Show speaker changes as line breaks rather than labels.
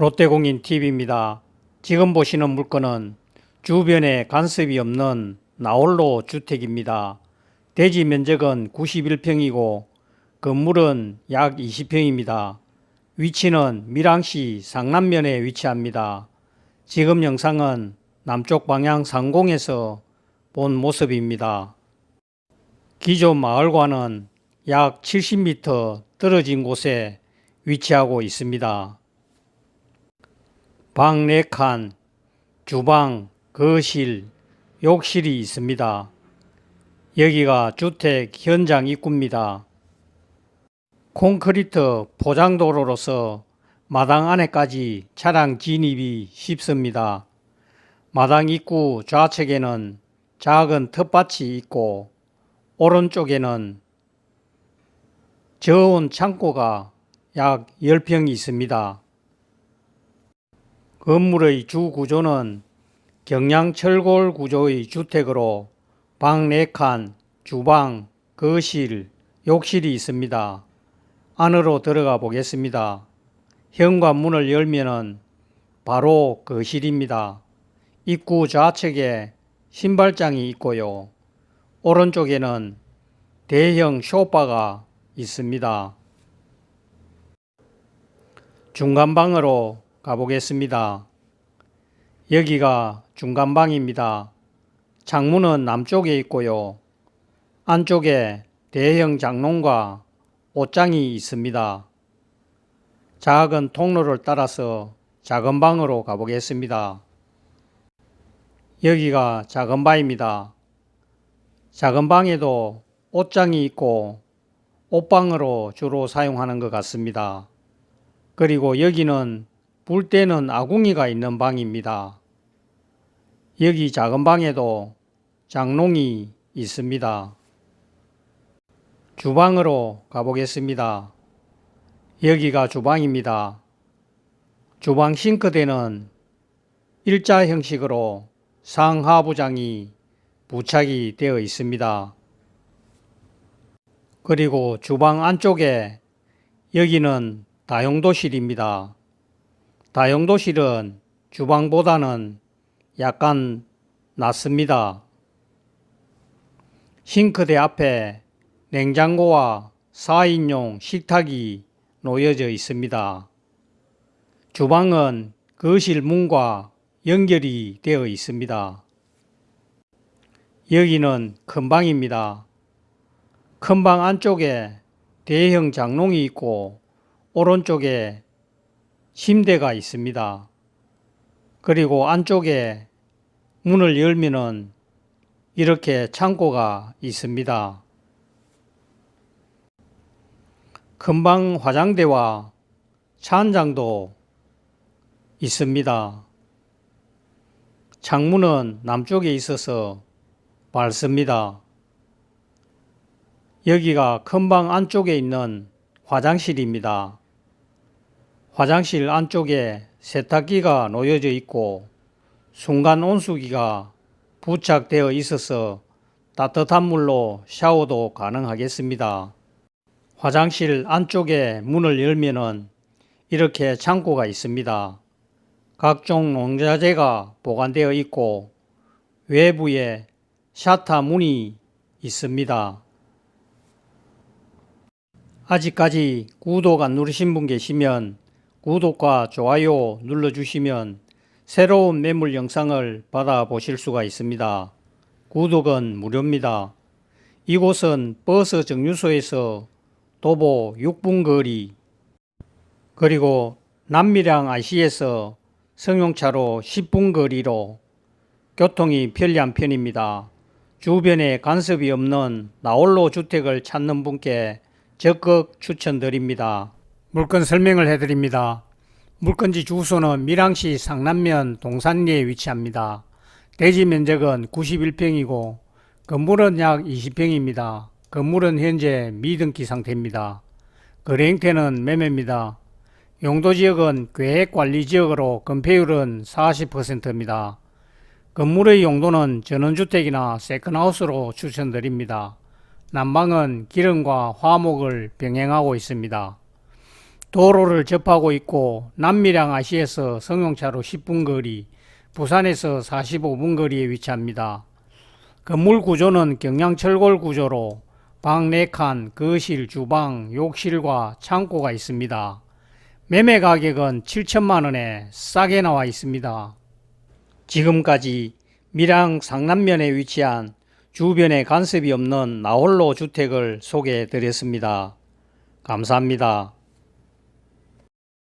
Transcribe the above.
롯데공인 TV입니다. 지금 보시는 물건은 주변에 간섭이 없는 나홀로 주택입니다. 대지 면적은 91평이고 건물은 약 20평입니다. 위치는 밀양시 상남면에 위치합니다. 지금 영상은 남쪽 방향 상공에서 본 모습입니다. 기존 마을과는 약 70m 떨어진 곳에 위치하고 있습니다. 방 4칸, 주방, 거실, 욕실이 있습니다. 여기가 주택 현장 입구입니다. 콘크리트 포장도로로서 마당 안에까지 차량 진입이 쉽습니다. 마당 입구 좌측에는 작은 텃밭이 있고 오른쪽에는 저온 창고가 약 10평이 있습니다. 건물의 주 구조는 경량철골 구조의 주택으로 방 4칸, 주방, 거실, 욕실이 있습니다. 안으로 들어가 보겠습니다. 현관문을 열면은 바로 거실입니다. 입구 좌측에 신발장이 있고요. 오른쪽에는 대형 쇼파가 있습니다. 중간방으로 가보겠습니다. 여기가 중간방입니다. 창문은 남쪽에 있고요. 안쪽에 대형 장롱과 옷장이 있습니다. 작은 통로를 따라서 작은 방으로 가보겠습니다. 여기가 작은 방입니다. 작은 방에도 옷장이 있고 옷방으로 주로 사용하는 것 같습니다. 그리고 여기는 불 때는 아궁이가 있는 방입니다. 여기 작은 방에도 장롱이 있습니다. 주방으로 가보겠습니다. 여기가 주방입니다. 주방 싱크대는 일자 형식으로 상하부장이 부착이 되어 있습니다. 그리고 주방 안쪽에 여기는 다용도실입니다. 다용도실은 주방보다는 약간 낮습니다. 싱크대 앞에 냉장고와 4인용 식탁이 놓여져 있습니다. 주방은 거실 문과 연결이 되어 있습니다. 여기는 큰 방입니다. 큰 방 안쪽에 대형 장롱이 있고 오른쪽에 침대가 있습니다. 그리고 안쪽에 문을 열면은 이렇게 창고가 있습니다. 금방 화장대와 찬장도 있습니다. 창문은 남쪽에 있어서 밝습니다. 여기가 큰방 안쪽에 있는 화장실입니다. 화장실 안쪽에 세탁기가 놓여져 있고 순간 온수기가 부착되어 있어서 따뜻한 물로 샤워도 가능하겠습니다. 화장실 안쪽에 문을 열면은 이렇게 창고가 있습니다. 각종 농자재가 보관되어 있고 외부에 샤타 문이 있습니다. 아직까지 구독 안 누르신 분 계시면 구독과 좋아요 눌러주시면 새로운 매물 영상을 받아보실 수가 있습니다. 구독은 무료입니다. 이곳은 버스 정류소에서 도보 6분 거리 그리고 남미량 IC에서 승용차로 10분 거리로 교통이 편리한 편입니다. 주변에 간섭이 없는 나홀로 주택을 찾는 분께 적극 추천드립니다. 물건 설명을 해드립니다. 물건지 주소는 밀양시 상남면 동산리에 위치합니다. 대지 면적은 91평이고 건물은 약 20평입니다. 건물은 현재 미등기 상태입니다. 거래 형태는 매매입니다. 용도 지역은 계획관리 지역으로 건폐율은 40%입니다. 건물의 용도는 전원주택이나 세컨하우스로 추천드립니다. 난방은 기름과 화목을 병행하고 있습니다. 도로를 접하고 있고 남미량 아시에서 성용차로 10분 거리, 부산에서 45분 거리에 위치합니다. 건물 구조는 경량철골 구조로 방 4칸, 거실, 주방, 욕실과 창고가 있습니다. 매매 가격은 7천만 원에 싸게 나와 있습니다. 지금까지 밀양 상남면에 위치한 주변에 간섭이 없는 나홀로 주택을 소개해 드렸습니다. 감사합니다.